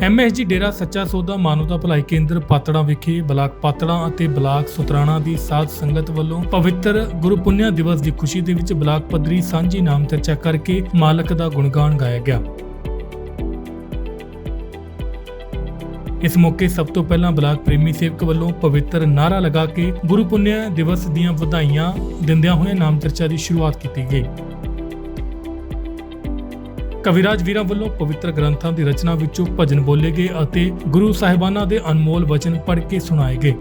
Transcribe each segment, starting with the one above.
MSG Dera Sacha Sauda ਮਾਨਵਤਾ ਭਲਾਈ ਕੇਂਦਰ ਪਾਤੜਾਂ ਵਿਖੇ ਬਲਾਕ ਪਾਤੜਾਂ ਅਤੇ ਬਲਾਕ ਸੁਤਰਾਣਾ ਦੀ ਸਾਧ ਸੰਗਤ ਵੱਲੋਂ ਪਵਿੱਤਰ ਗੁਰੂਪੁੰਨਿਆ ਦਿਵਸ ਦੀ ਖੁਸ਼ੀ ਦੇ ਵਿੱਚ ਬਲਾਕ ਪੱਧਰੀ ਸਾਂਝੀ ਨਾਮ ਚਰਚਾ ਕਰਕੇ ਮਾਲਕ ਦਾ ਗੁਣਗਾਨ ਗਾਇਆ ਗਿਆ। ਇਸ ਮੌਕੇ ਸਭ ਤੋਂ ਪਹਿਲਾਂ ਬਲਾਕ ਪ੍ਰੇਮੀ ਸੇਵਕ ਵੱਲੋਂ ਪਵਿੱਤਰ ਨਾਰਾ ਲਗਾ ਕੇ ਗੁਰੂ ਪੁੰਨਿਆ ਦਿਵਸ ਦੀਆਂ ਵਧਾਈਆਂ ਦਿੰਦਿਆਂ ਹੋਏ ਨਾਮ ਚਰਚਾ ਦੀ ਸ਼ੁਰੂਆਤ ਕੀਤੀ ਗਈ। ਕਵਿਰਾਜ ਵੀਰਾਂ ਵੱਲੋਂ ਪਵਿੱਤਰ ਗ੍ਰੰਥਾਂ ਦੀ ਰਚਨਾ ਵਿੱਚੋਂ ਭਜਨ ਬੋਲੇ ਗਏ ਅਤੇ ਗੁਰੂ ਸਾਹਿਬਾਨਾਂ ਦੇ ਅਨਮੋਲ ਵਚਨ ਪੜ੍ਹ ਕੇ ਸੁਣਾਏ ਗਏ।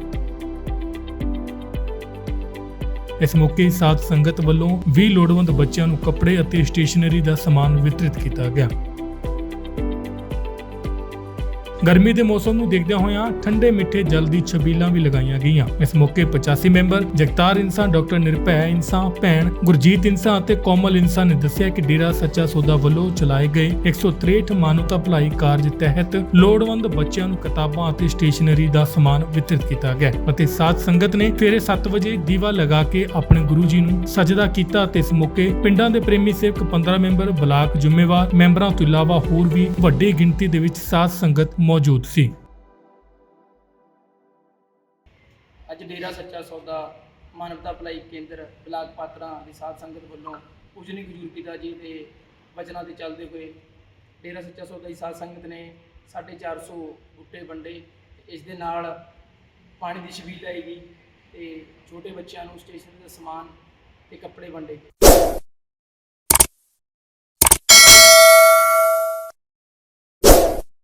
ਇਸ ਮੌਕੇ ਸਾਧ ਸੰਗਤ ਵੱਲੋਂ 20 ਲੋੜਵੰਦ ਬੱਚਿਆਂ ਨੂੰ ਕੱਪੜੇ ਅਤੇ ਸਟੇਸ਼ਨਰੀ ਦਾ ਸਮਾਨ ਵਿਤਰਿਤ ਕੀਤਾ ਗਿਆ। ਗਰਮੀ ਦੇ ਮੌਸਮ ਨੂੰ ਦੇਖਦਿਆਂ ਹੋਇਆਂ ਠੰਡੇ ਮਿੱਠੇ ਜਲ ਦੀ ਛਬੀਲਾਂ ਵੀ ਲਗਾਈਆਂ ਗਈਆਂ। ਇਸ ਮੌਕੇ 85 ਮੈਂਬਰ, ਜਗਤਾਰ ਇਨਸਾਨ ਡਾਕਟਰ ਨਿਰਭੈ ਇਨਸਾਨ ਭੈਣ, ਗੁਰਜੀਤ ਇਨਸਾਨ ਅਤੇ ਕੋਮਲ ਇਨਸਾਨ ਨੇ ਦੱਸਿਆ ਕਿ ਡੇਰਾ ਸੱਚਾ ਸੌਦਾ ਵੱਲੋਂ ਚਲਾਏ ਗਏ 163 ਮਾਨਵਤਾ ਭਲਾਈ ਕਾਰਜ ਤਹਿਤ ਲੋੜਵੰਦ ਬੱਚਿਆਂ ਨੂੰ ਕਿਤਾਬਾਂ ਅਤੇ ਸਟੇਸ਼ਨਰੀ ਦਾ ਸਮਾਨ ਵਿਤਰਿਤ ਕੀਤਾ ਗਿਆ ਅਤੇ ਸਾਧ ਸੰਗਤ ਨੇ ਸਵੇਰੇ 7 ਵਜੇ ਦੀਵਾ ਲਗਾ ਕੇ ਆਪਣੇ ਗੁਰੂ ਜੀ ਨੂੰ ਸਜਦਾ ਕੀਤਾ ਤੇ ਇਸ ਮੌਕੇ ਪਿੰਡਾਂ ਦੇ ਪ੍ਰੇਮੀ ਸੇਵਕ 15 ਮੈਂਬਰ, ਬਲਾਕ ਜ਼ਿੰਮੇਵਾਰ ਮੈਂਬਰਾਂ ਤੋਂ ਇਲਾਵਾ ਹੋਰ ਵੀ ਵੱਡੀ ਗਿਣਤੀ ਦੇ ਵਿੱਚ ਸਾਧ ਸੰਗਤ ਮੌਜੂਦ ਸੀ। ਅੱਜ ਡੇਰਾ ਸੱਚਾ ਸੌਦਾ, ਮਾਨਵਤਾ ਭਲਾਈ ਕੇਂਦਰ, ਬਲਾਕ ਪਾਤਰਾਂ ਦੀ ਸਾਧ ਸੰਗਤ ਵੱਲੋਂ ਪੂਜਨੀ ਗੁਰੂ ਪਿਤਾ ਜੀ ਦੇ ਵਚਨਾਂ ਤੇ ਚੱਲਦੇ ਹੋਏ ਡੇਰਾ ਸੱਚਾ ਸੌਦਾ ਦੀ ਸਾਧ ਸੰਗਤ ਨੇ 450 ਬੁੱਟੇ ਵੰਡੇ। ਇਸ ਦੇ ਨਾਲ ਪਾਣੀ ਦੀ ਛਬੀਲ ਆਏਗੀ ਤੇ ਛੋਟੇ ਬੱਚਿਆਂ ਨੂੰ ਸਟੇਸ਼ਨ ਦਾ ਸਮਾਨ ਤੇ ਕੱਪੜੇ ਵੰਡੇ।